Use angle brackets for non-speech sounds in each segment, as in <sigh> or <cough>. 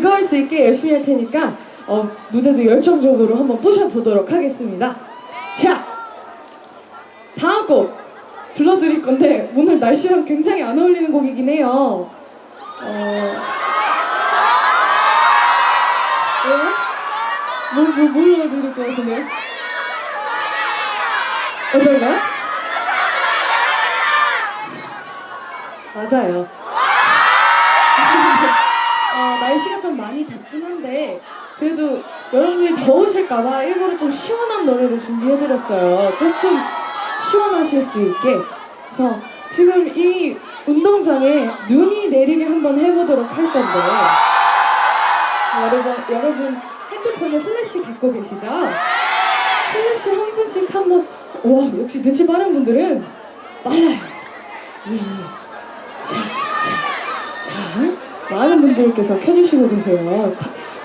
즐거울 수 있게 열심히 할 테니까 어, 무대도 열정적으로 한번 부셔보도록 하겠습니다 자 다음 곡 불러드릴 건데 오늘 날씨랑 굉장히 안 어울리는 곡이긴 해요. 어... 왜요? 뭘, 뭐, 뭘 불러드릴 것 같은데요? 어떤가요? 맞아요. 그래도 여러분들이 더우실까봐 일부러 좀 시원한 노래를 준비해드렸어요. 조금 시원하실 수 있게. 그래서 지금 이 운동장에 눈이 내리게 한번 해보도록 할 건데 여러분 여러분 핸드폰에 플래시 갖고 계시죠? 플래시 한 분씩 한번 와 역시 눈치 빠른 분들은 빨라요. 예, 예. 자, 자, 자, 많은 분들께서 켜주시고 계세요.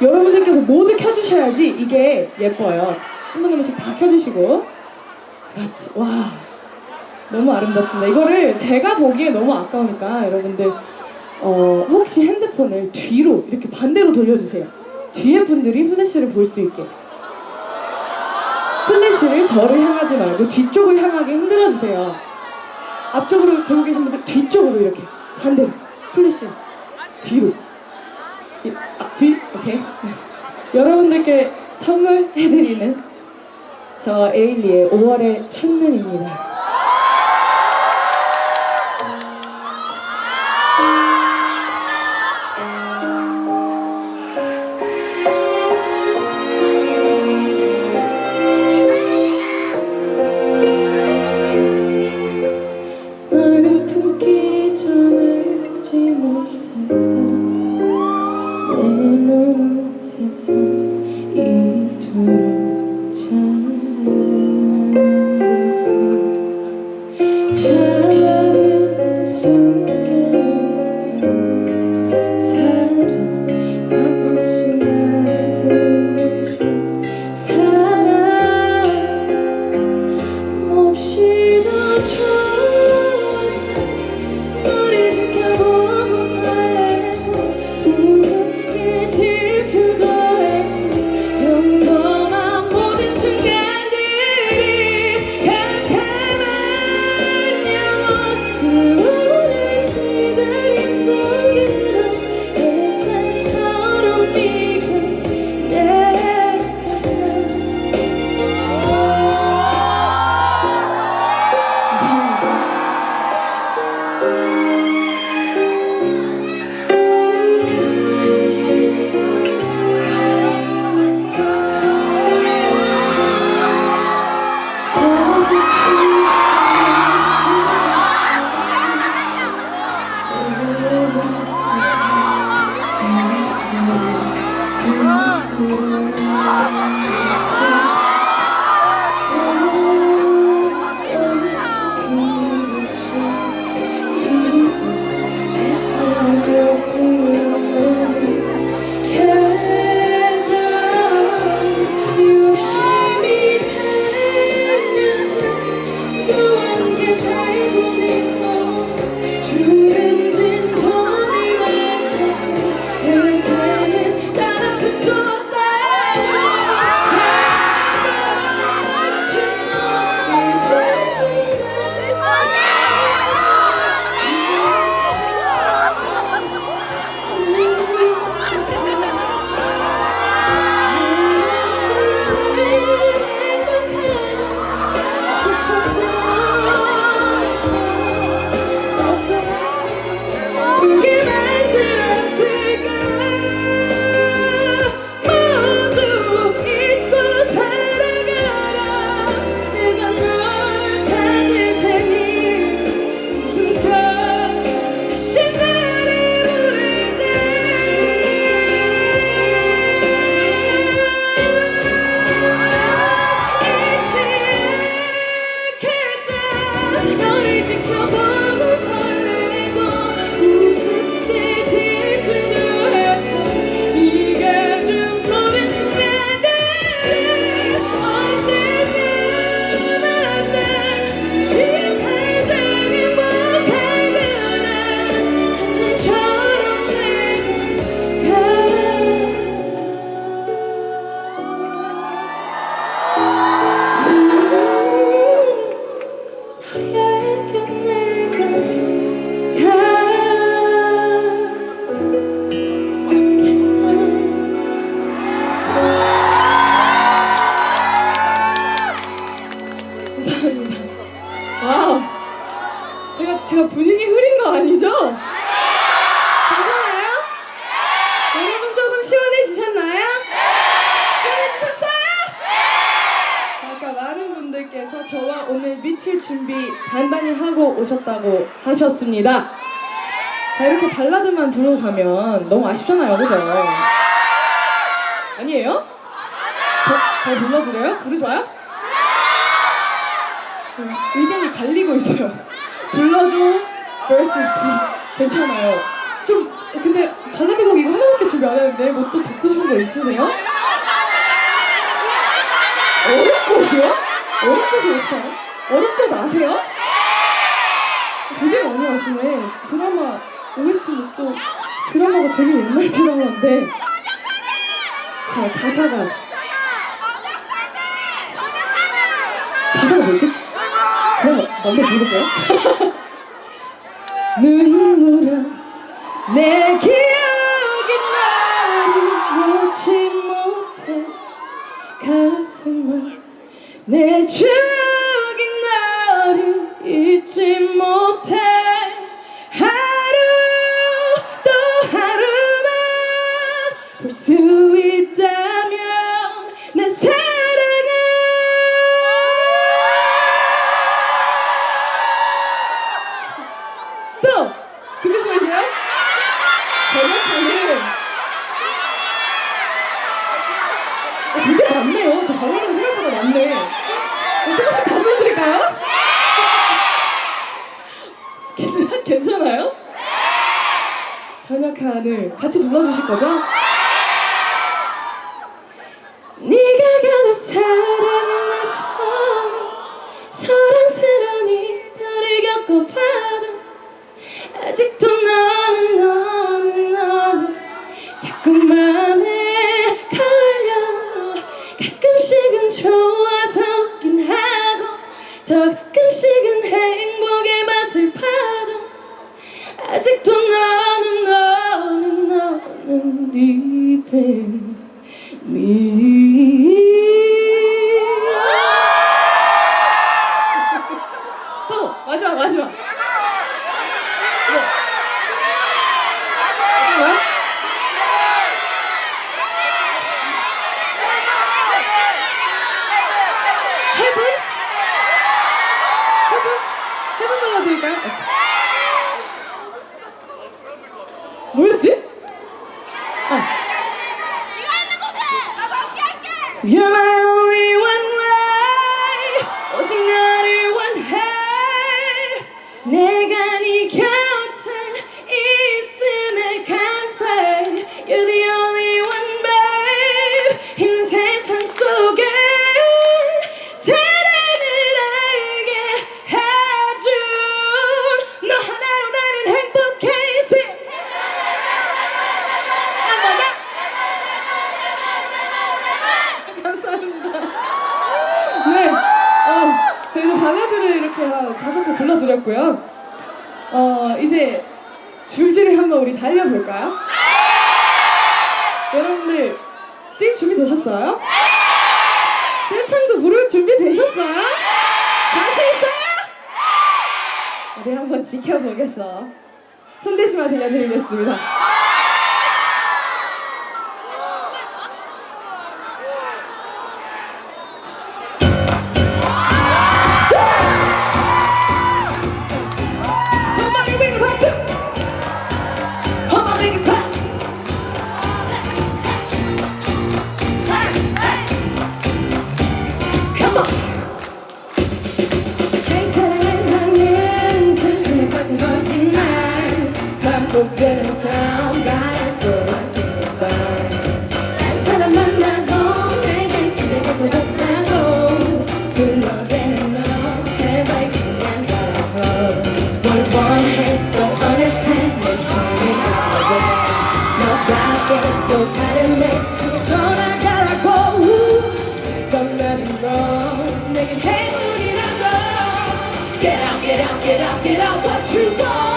다- 여러분들께서 모두 켜주셔야지 이게 예뻐요. 한 분 한 분씩 다 켜주시고. 그렇지. 와. 너무 아름답습니다. 이거를 제가 보기에 너무 아까우니까 여러분들, 어, 혹시 핸드폰을 뒤로 이렇게 반대로 돌려주세요. 뒤에 분들이 플래시를 볼 수 있게. 플래시를 저를 향하지 말고 뒤쪽을 향하게 흔들어주세요. 앞쪽으로 들고 계신 분들 뒤쪽으로 이렇게 반대로 플래시 뒤로 오케이 네. 여러분들께 선물해드리는 저 에일리의 5월의 첫눈입니다 저와 오늘 미칠 준비 단단히 하고 오셨다고 하셨습니다. 자, 이렇게 발라드만 부르가면 너무 아쉽잖아요, 그죠? 아니에요? 더, 더 불러드려요? 부르셔요? 네, 의견이 갈리고 있어요. 불러줘 vs 부, 괜찮아요. 좀 근데 발라드 곡 이거 하나밖에 준비 안 했는데 뭐 또 듣고 싶은 거 있으세요? 어른 것이요? 어렵게 생각해요? 어렵게도 아세요? 그게 많이 아시네. 드라마 OST도 또 드라마가 되게 옛날 드라마인데 자, 가사가 가사가 뭐지? 그냥 먼저 부를까요? <laughs> 눈물아 내길 내 주. Bye. 손대시만 들려드리겠습니다. it out what you want.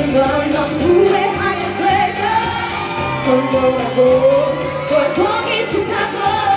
넌 후회하게 될까 성공하고 뭘 보기 싫다고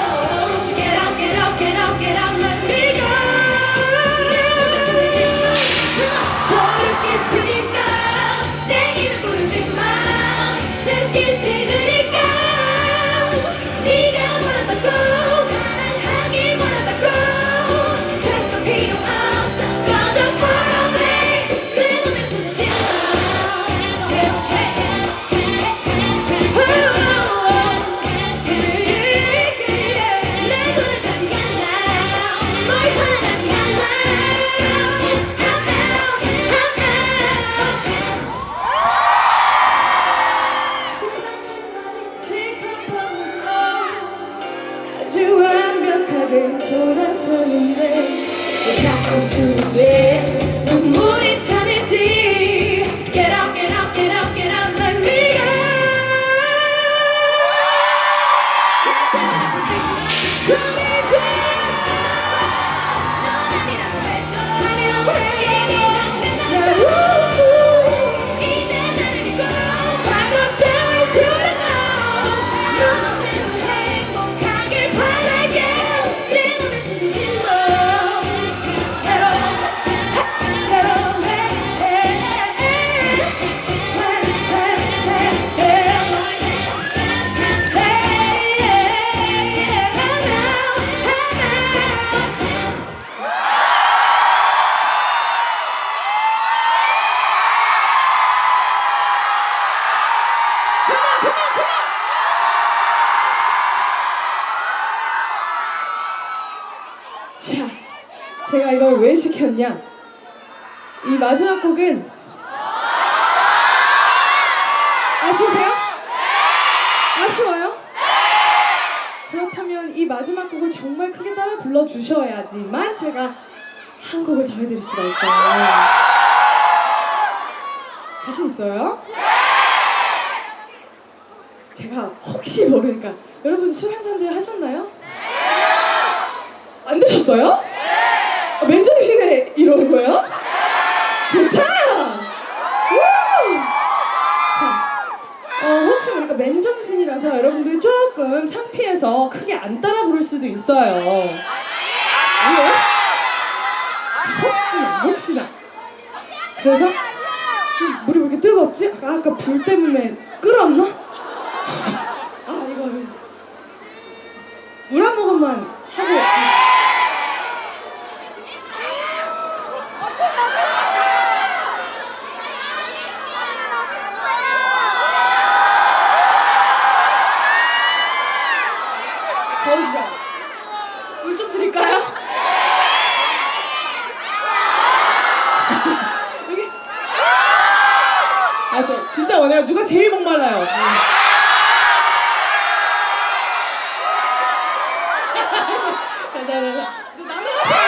자, 제가 이걸 왜 시켰냐? 이 마지막 곡은 아쉬우세요? 아쉬워요? 그렇다면 이 마지막 곡을 정말 크게 따라 불러주셔야지만 제가 한 곡을 더 해드릴 수가 있어요. 자신 있어요? 제가 혹시 모르니까 여러분 술 한잔들 하셨나요? 안 드셨어요? 아, 맨정신에 이러는 거예요? 좋다! 우! 자, 어, 혹시 모르니까 맨정신이라서 여러분들이 조금 창피해서 크게 안 따라 부를 수도 있어요. 왜요? 혹시나, 혹시나. 그래서 음, 물이 왜 이렇게 뜨겁지? 아까, 아까 불 때문에 끓었나? 아, 이거 물 한 모금만 하고. 더우시죠? 물 좀 드릴까요? 여기. 알았어요. 진짜 원해요. 누가 제일 목말라요? 자자자자. 나눠가세요.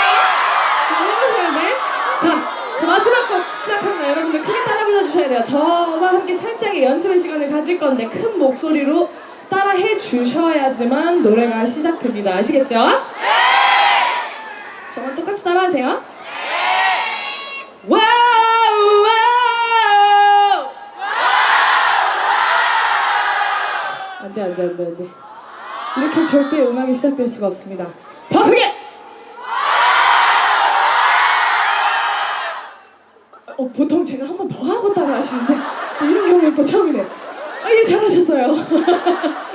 나눠가세요, 네. 자, 그 마지막 곡 시작합니다. 여러분들 크게 따라 불러주셔야 돼요. 저와 함께 살짝의 연습의 시간을 가질 건데 큰 목소리로 따라해 주셔야지만 노래가 시작됩니다. 아시겠죠? 네. 저만 똑같이 따라하세요. 와우 와우 안돼 안돼 안돼 이렇게 절대 음악이 시작될 수가 없습니다. 더 크게. 어, 보통 제가 한 번 더 하고 따라 하시는데 이런 경우는 또 처음이네. 아, 예, 잘하셨어요. <laughs>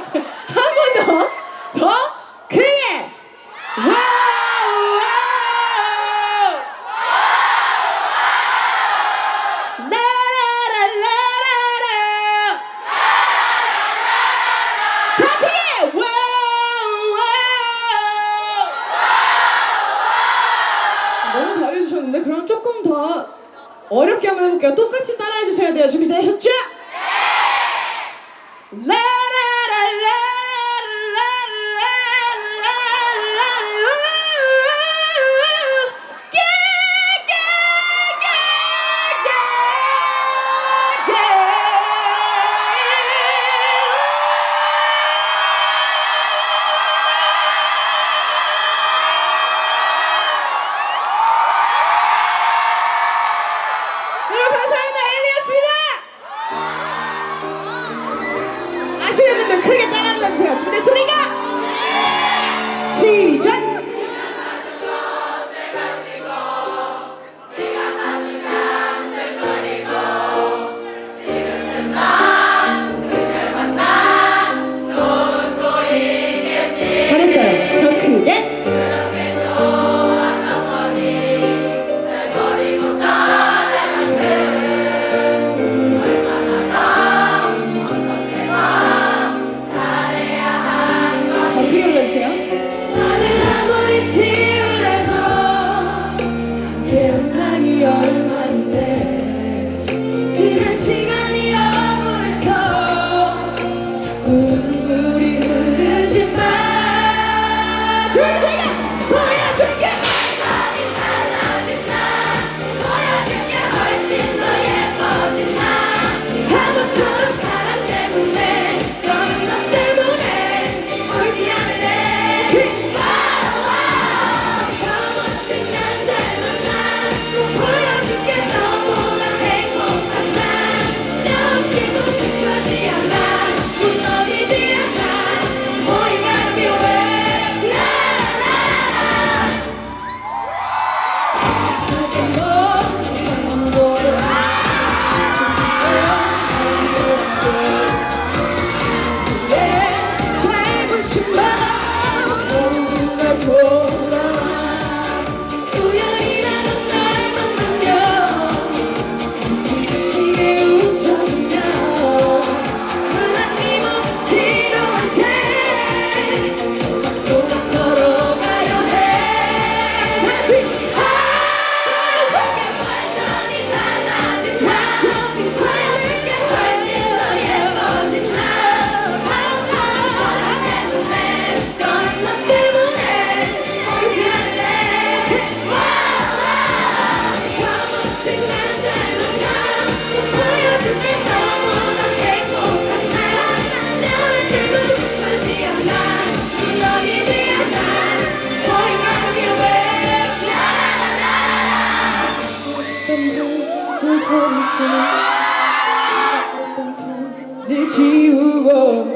지우고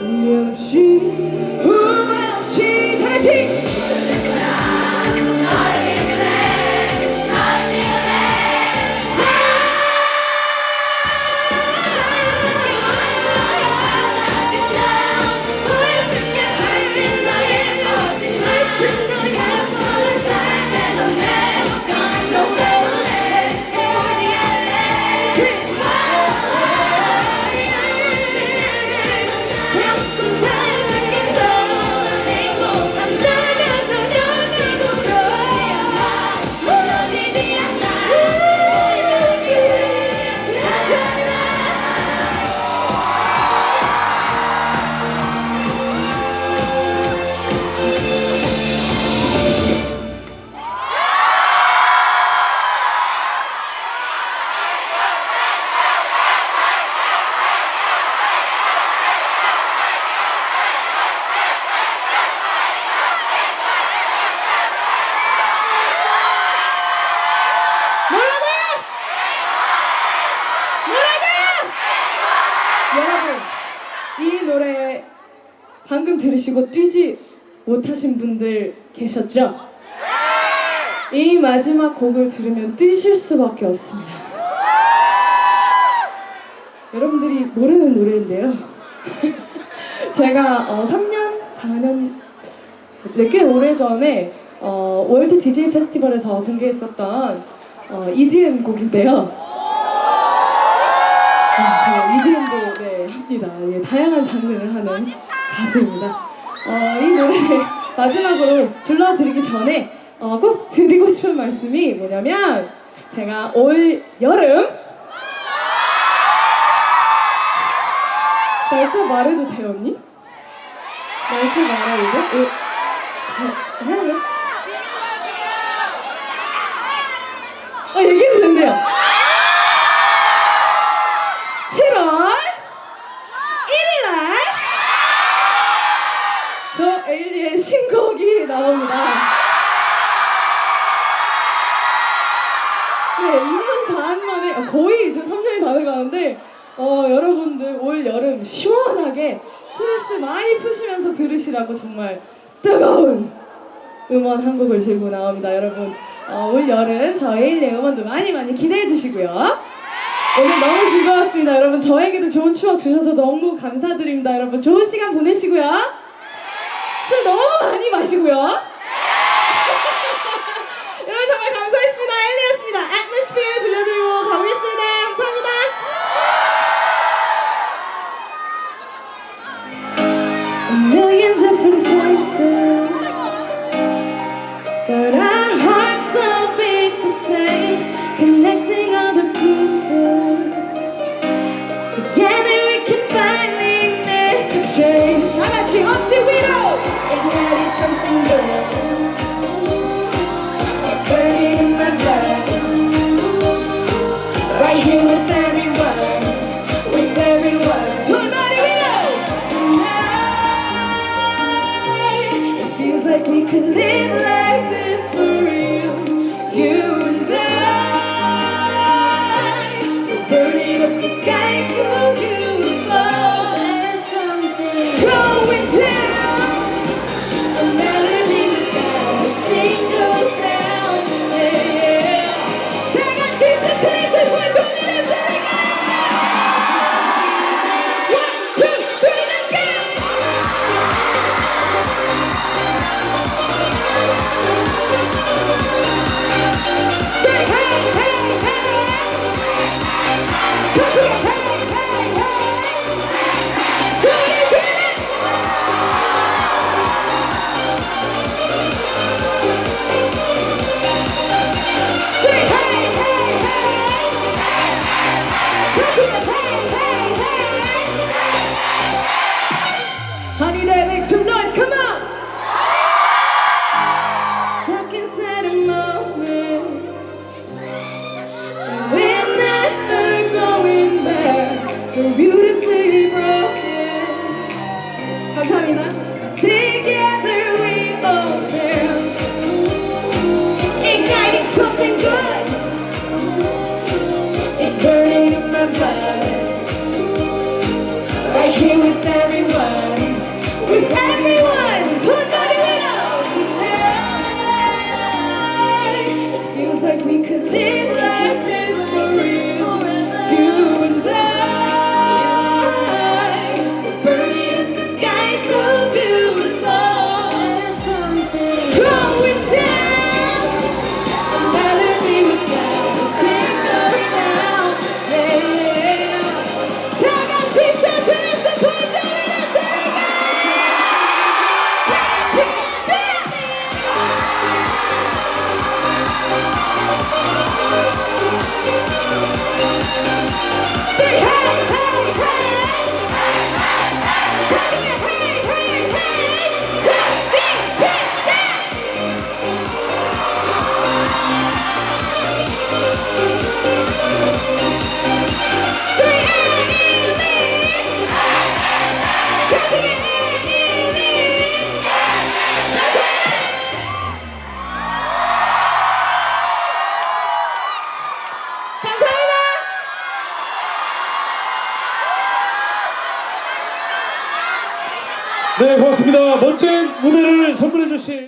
이없이 마시고 뛰지 못하신 분들 계셨죠? 이 마지막 곡을 들으면 뛰실 수밖에 없습니다. 여러분들이 모르는 노래인데요. <laughs> 제가 어, 3년, 4년, 네, 꽤 오래 전에 어, 월드 디제이 페스티벌에서 공개했었던 어, EDM 곡인데요. 아, 제가 EDM도 네, 합니다. 예, 다양한 장르를 하는 가수입니다. 어, 이 노래 <laughs> 마지막으로 불러드리기 전에 어, 꼭 드리고 싶은 말씀이 뭐냐면 제가 올 여름 날짜 말해도 돼요 언니? 날짜 말해도 돼? 어, 어 해야 돼? 좀 시원하게 스트레스 많이 푸시면서 들으시라고 정말 뜨거운 음원 한 곡을 들고 나옵니다. 여러분 어, 올 여름 저희의 음원도 많이 많이 기대해 주시고요. 오늘 너무 즐거웠습니다. 여러분 저에게도 좋은 추억 주셔서 너무 감사드립니다. 여러분 좋은 시간 보내시고요. 술 너무 많이 마시고요. It's burning in my blood. Right here with everyone, with everyone. Tonight, it feels like we could live like this for